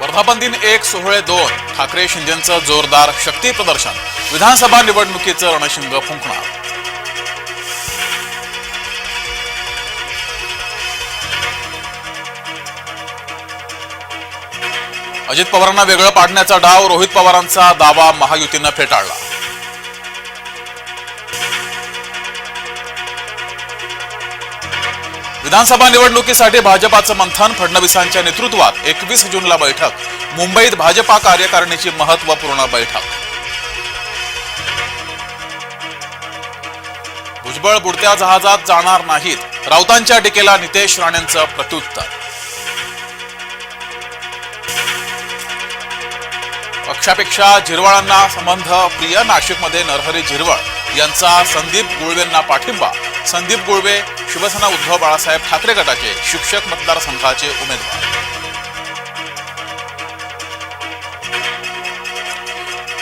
वर्धापन दिन एक सोहळे दोन. ठाकरे शिंदेचं जोरदार शक्ती प्रदर्शन. विधानसभा निवडणुकीचं रणशिंग फुंकणार. अजित पवारांना वेगळं पाडण्याचा डाव रोहित पवारांचा दावा महायुतीनं फेटाळला. विधानसभा निवडणुकीसाठी भाजपाचं मंथन फडणवीसांच्या नेतृत्वात एकवीस जूनला बैठक. मुंबईत भाजपा कार्यकारिणीची महत्त्वपूर्ण बैठक. भुजबळ बुडत्या जहाजात जाणार नाहीत. राऊतांच्या टीकेला नितेश राणेंचं प्रत्युत्तर. पक्षापेक्षा झिरवळांना संबंध प्रिय नाशिकमध्ये नरहरी झिरवळ यांचा संदीप गुळवेंना पाठिंबा. संदीप गुळवे शिवसेना उद्धव बाळासाहेब ठाकरे गटाचे शिक्षक मतदारसंघाचे उमेदवार.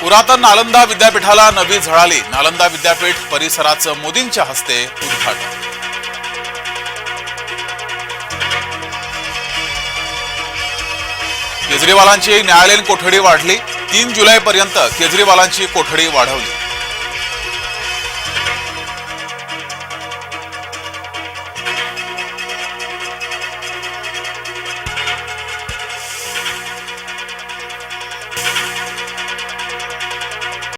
पुरातन नालंदा विद्यापीठाला नवी झळाली. नालंदा विद्यापीठ परिसराचं मोदींच्या हस्ते उद्घाटन. केजरीवालांची न्यायालयीन कोठडी वाढली. तीन जुलैपर्यंत केजरीवालांची कोठडी वाढवली.